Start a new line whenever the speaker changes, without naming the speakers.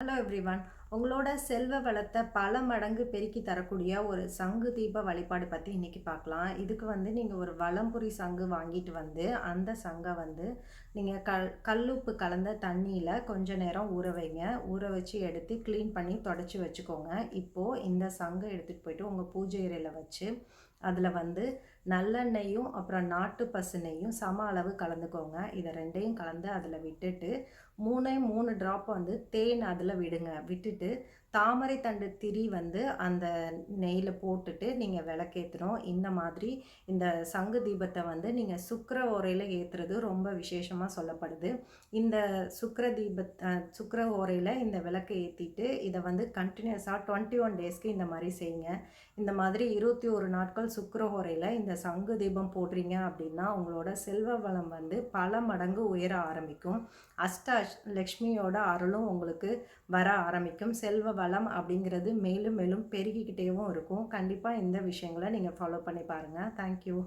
Hello everyone உங்களோட செல்வ வளத்தை பல மடங்கு பெருக்கி தரக்கூடிய ஒரு சங்கு தீப வழிபாடு பற்றி இன்றைக்கி பார்க்கலாம். இதுக்கு வந்து நீங்கள் ஒரு வளம்புரி சங்கு வாங்கிட்டு வந்து அந்த சங்கை வந்து நீங்கள் கல் கல்லுப்பு கலந்த தண்ணியில் கொஞ்ச நேரம் ஊற வைங்க. ஊற வச்சு எடுத்து க்ளீன் பண்ணி தொடச்சி வச்சுக்கோங்க. இப்போது இந்த சங்கை எடுத்துகிட்டு போயிட்டு உங்கள் பூஜை அறையில் வச்சு அதில் வந்து நல்லெண்ணெயும் அப்புறம் நாட்டு பசுனையும் சம அளவு கலந்துக்கோங்க. இதை ரெண்டையும் கலந்து அதில் விட்டுட்டு மூணே மூணு ட்ராப் வந்து தேன் அதில் விடுங்க. விட்டுட்டு தாமரை தண்டு திரி வந்து அந்த நெய்யில் போட்டுட்டு நீங்கள் விளக்கேற்றணும் இந்த மாதிரி இந்த சங்கு தீபத்தை வந்து நீங்கள் சுக்கர ஓரையில் ஏற்றுறது ரொம்ப விசேஷமாக சொல்லப்படுது. இந்த சுக்கர தீப சுக்கர ஓரையில் இந்த விளக்கை ஏற்றிட்டு இதை வந்து கண்டினியூஸாக டுவெண்ட்டி ஒன் டேஸ்க்கு இந்த மாதிரி செய்யுங்க. இந்த மாதிரி இருபத்தி ஒரு நாட்கள் சுக்கர ஓரையில் இந்த சங்கு தீபம் போடுறீங்க அப்படின்னா உங்களோட செல்வ வளம் வந்து பல மடங்கு உயர ஆரம்பிக்கும். அஷ்ட லக்ஷ்மியோட அருளும் உங்களுக்கு வர ஆரம்பிக்கும். செல்வ வளம் அப்படிங்கிறது மேலும் மேலும் பெருகிக்கிட்டேவும் இருக்கும். கண்டிப்பாக இந்த விஷயங்களை நீங்கள் ஃபாலோ பண்ணி பாருங்கள் தேங்க்யூ